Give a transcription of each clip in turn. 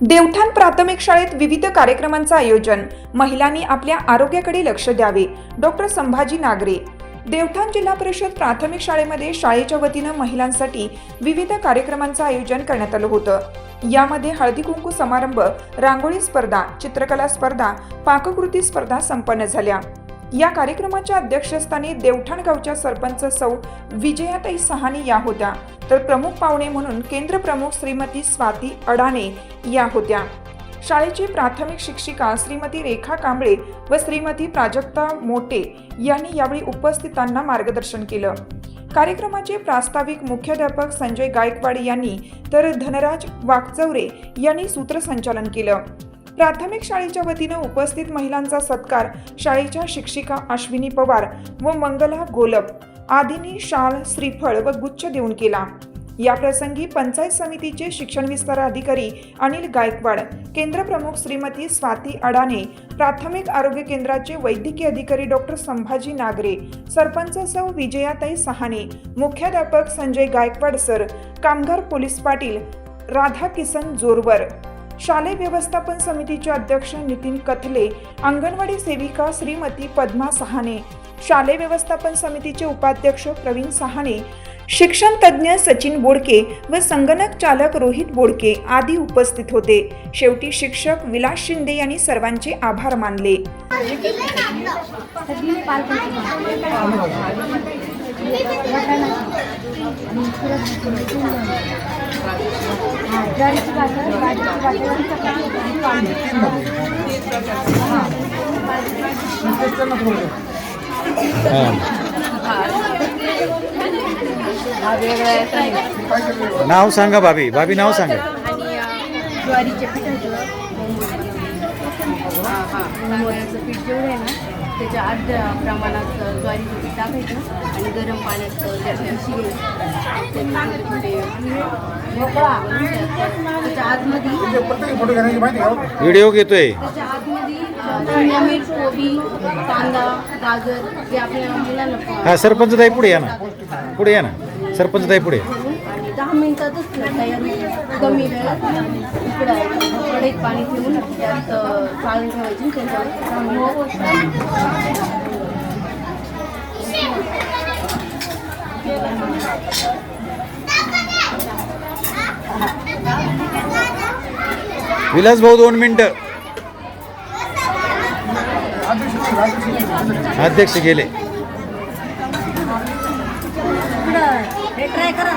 देवठाण प्राथमिक शाळेत विविध कार्यक्रमांचं आयोजन. महिलांनी आपल्या आरोग्याकडे लक्ष द्यावे. डॉक्टर संभाजी नागरे. देवठाण जिल्हा परिषद प्राथमिक शाळेमध्ये शाळेच्या वतीनं महिलांसाठी विविध कार्यक्रमांचं आयोजन करण्यात आलं होतं. यामध्ये हळदी कुंकू समारंभ रांगोळी स्पर्धा चित्रकला स्पर्धा पाककृती स्पर्धा संपन्न झाल्या. या कार्यक्रमाच्या अध्यक्षस्थानी देवठाण गावच्या सरपंच सौ विजयाताई सहानी या होत्या. तर प्रमुख पाहुणे म्हणून केंद्र प्रमुख श्रीमती स्वाती अडाणे या होत्या. शाळेची प्राथमिक शिक्षिका श्रीमती रेखा कांबळे व श्रीमती प्राजक्ता मोटे यांनी यावेळी उपस्थितांना मार्गदर्शन केलं. कार्यक्रमाचे प्रास्ताविक मुख्याध्यापक संजय गायकवाड यांनी तर धनराज वाकचौरे यांनी सूत्रसंचालन केलं. प्राथमिक शाळेच्या वतीनं उपस्थित महिलांचा सत्कार शाळेच्या शिक्षिका अश्विनी पवार व मंगला गोलप आदींनी शाल श्रीफळ व गुच्छ देऊन केला. या प्रसंगी पंचायत समितीचे शिक्षण विस्तार अधिकारी अनिल गायकवाड केंद्र प्रमुख श्रीमती स्वाती अडाणे प्राथमिक आरोग्य केंद्राचे वैद्यकीय अधिकारी डॉक्टर संभाजी नागरे सरपंच सौ विजयाताई सहाने मुख्याध्यापक संजय गायकवाड सर कामगार पोलीस पाटील राधा किसन जोरवर. शालेय व्यवस्थापन समितीचे अध्यक्ष नितीन कथले अंगणवाडी सेविका श्रीमती पद्मा सहाने शालेय व्यवस्थापन समितीचे उपाध्यक्ष प्रवीण सहाने शिक्षण तज्ज्ञ सचिन बोडके व संगणक चालक रोहित बोडके आदी उपस्थित होते. शेवटी शिक्षक विलास शिंदे यांनी सर्वांचे आभार मानले. ज्वारीची भाकर बाजरीची भाकर नाव सांगा भाभी. भाभी नाव सांगा. ज्वारीचे पिठाचं पीठ जेवढं आहे ना त्याच्या अर्ध्या प्रमाणात ज्वारीचं पीठ टाकायचं आणि गरम पाण्यात शिजवून त्याच्या आतमध्ये व्हिडिओ घेतोय. त्याच्या आतमध्ये कोबी कांदा गाजर जे आपल्या मुलांना हा सरपंच ताई पुढे या ना. पुढे या ना. सरपंच ताई पुढे. दहा मिनिटातच तयार होईल कमी वेळात इकडं कढईत पाणी ठेवून त्यात चाळून ठेवायची त्याच्यावर दहा मिनिटात विलास भाऊ दोन मिनिटं. अध्यक्ष गेले. हे ट्राय करा.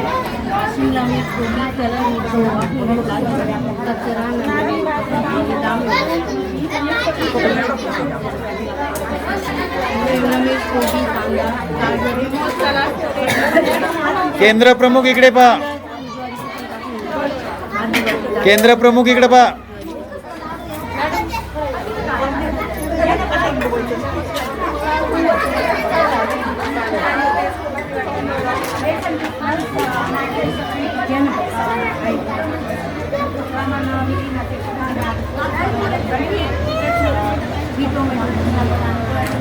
शिमला मिर्च कोबी त्याला कचरा शिमला मिर्च कोबी कांदा केंद्र प्रमुख इकडे पा केंद्र प्रमुख इकडे पा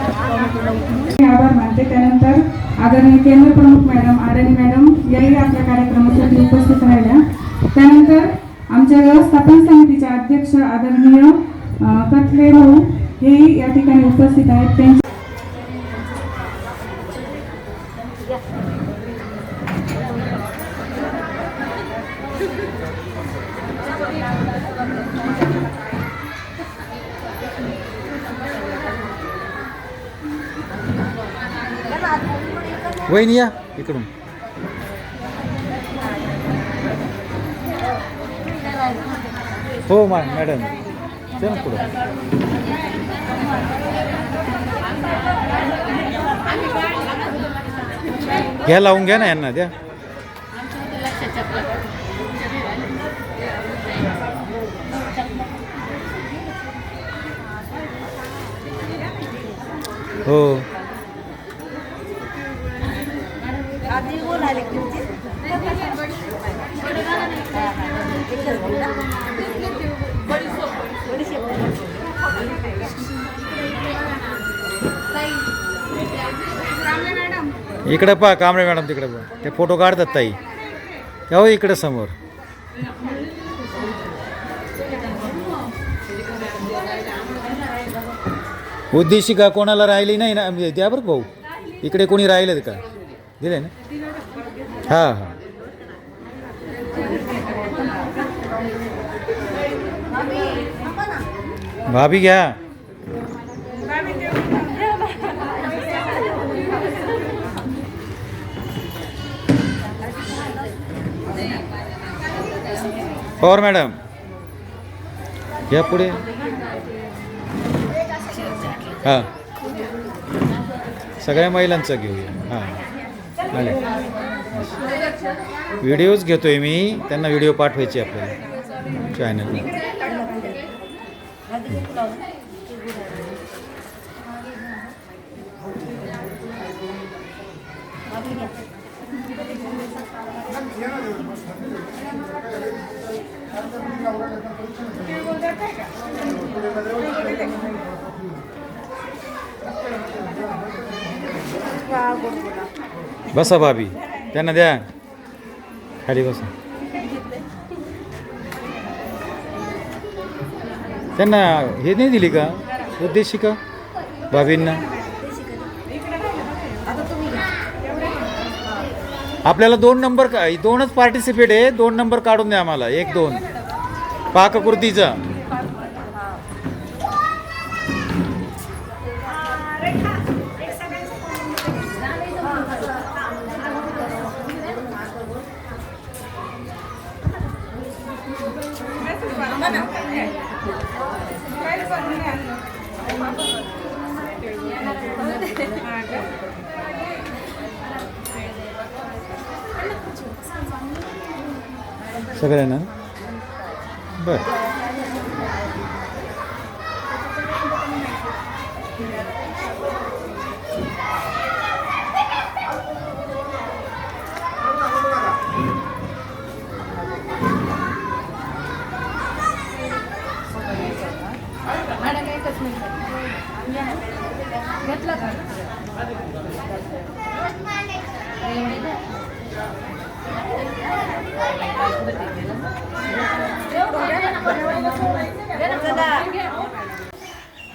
आभार मानते. त्यानंतर आदरणीय केंद्र प्रमुख मॅडम आरणी मॅडम याही आपल्या कार्यक्रमासाठी उपस्थित राहिल्या. त्यानंतर आमच्या व्यवस्थापन समितीचे अध्यक्ष आदरणीय कथले भाऊ हेही या ठिकाणी उपस्थित आहेत. त्यांचे वहिनी या इकडून. हो मा मॅडम. चल पुढं. घ्या लावून घ्या ना यांना द्या. हो. आधी बोलायला इकडं पहा कांबळे मॅडम तिकडे पहा. ते फोटो काढतात ताई. हो इकडे समोर. उद्देशिका कोणाला राहिली नाही ना? म्हणजे द्या बरं भाऊ. इकडे कोणी राहिलं का? दिले ना? हां हां. भाभी घ्या. पवार मॅडम या पुढे. हां. सगळ्या महिलांचं घेऊया. हां. आले. व्हिडिओज घेतोय मी. त्यांना व्हिडिओ पाठवायचे आपल्याला. चॅनल बसा भाभी त्यांना द्या. खाली बसा. त्यांना हे नाही दिली का? उद्देशिका भाभींना. आपल्याला दोन नंबर का दोनच पार्टिसिपेट आहे. दोन नंबर काढून द्या आम्हाला. एक दोन. पाककृतीचा सगळ्यांना? बरं. मॅडम एकच घेतलं का?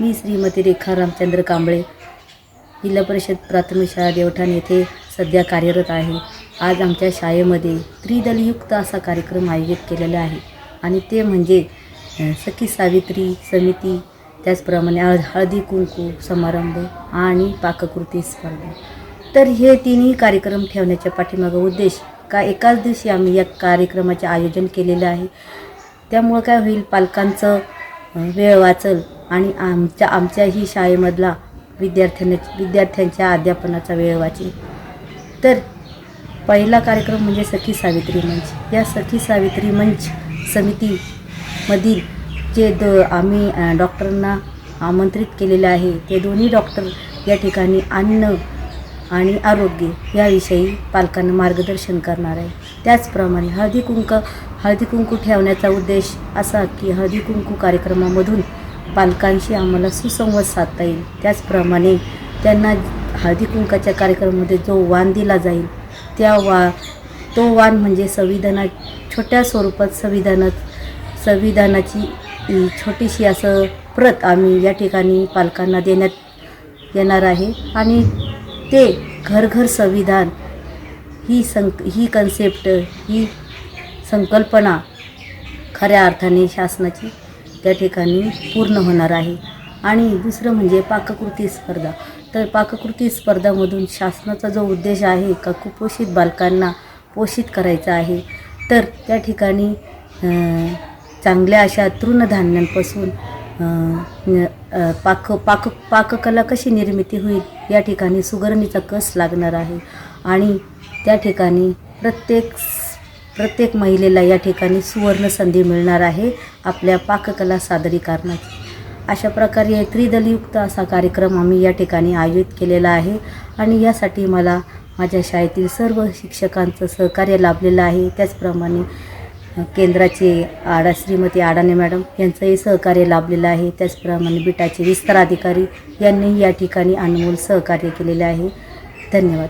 मी श्रीमती रेखा रामचंद्र कांबळे जिल्हा परिषद प्राथमिक शाळा देवठाण येथे सध्या कार्यरत आहे. आज आमच्या शाळेमध्ये त्रिदलयुक्त असा कार्यक्रम आयोजित केलेला आहे आणि ते म्हणजे सखी सावित्री समिती त्याचप्रमाणे हळ हळदी कुंकू समारंभ आणि पाककृती स्पर्धा. तर हे तिन्ही कार्यक्रम ठेवण्याच्या पाठीमागं उद्देश का एकाच दिवशी आम्ही या कार्यक्रमाचे आयोजन केलेलं आहे. त्यामुळं काय होईल पालकांचं वेळ वाचल आणि आमच्या आमच्याही शाळेमधला विद्यार्थ्यांना विद्यार्थ्यांच्या अध्यापनाचा वेळ वाचेल. तर पहिला कार्यक्रम म्हणजे सखी सावित्री मंच. या सखी सावित्री मंच समितीमधील जे द आम्ही डॉक्टरांना आमंत्रित केलेले आहे ते दोन्ही डॉक्टर या ठिकाणी अन्न आणि आरोग्य याविषयी पालकांना मार्गदर्शन करणार आहे. त्याचप्रमाणे हळदी कुंक हळदी कुंकू ठेवण्याचा उद्देश असा की हळदी कुंकू कार्यक्रमामधून पालकांशी आम्हाला सुसंवाद साधता येईल. त्याचप्रमाणे त्यांना हळदी कुंकाच्या कार्यक्रमामध्ये जो वाण दिला जाईल त्या वा तो वाण म्हणजे संविधाना छोट्या स्वरूपात संविधानात संविधानाची छोटीशी असं प्रत आम्ही या ठिकाणी पालकांना देण्यात येणार आहे. आणि ते घर घर संविधान ही संक ही कन्सेप्ट ही संकल्पना खऱ्या अर्थाने शासनाची त्या ठिकाणी पूर्ण होणार आहे. आणि दुसरं म्हणजे पाककृती स्पर्धा. तर पाककृती स्पर्धामधून शासनाचा जो उद्देश आहे का कुपोषित बालकांना पोषित करायचा आहे तर त्या ठिकाणी चांगल्या अशा तृणधान्यांपासून पाक पाक पाककला कशी निर्मिती होईल? या ठिकाणी सुगरणीचा कस लागणार आहे? आणि त्या ठिकाणी प्रत्येक प्रत्येक महिलेला या ठिकाणी सुवर्ण संधी मिळणार आहे आपल्या पाककला सादरीकरणाची अशा प्रकारे त्रिदलयुक्त असा कार्यक्रम आम्ही या ठिकाणी आयोजित केलेला आहे आणि यासाठी मला माझ्या शाळेतील सर्व शिक्षकांचं सहकार्य लाभलेलं आहे. त्याचप्रमाणे केंद्राचे आडा श्रीमती आडाणे मॅडम यांचंही सहकार्य लाभलेलं आहे. त्याचप्रमाणे बिटाचे विस्तार अधिकारी यांनी या ठिकाणी अनमोल सहकार्य केलेले आहे. धन्यवाद.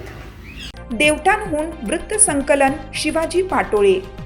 देवठाणहून वृत्त संकलन शिवाजी पाटोळे.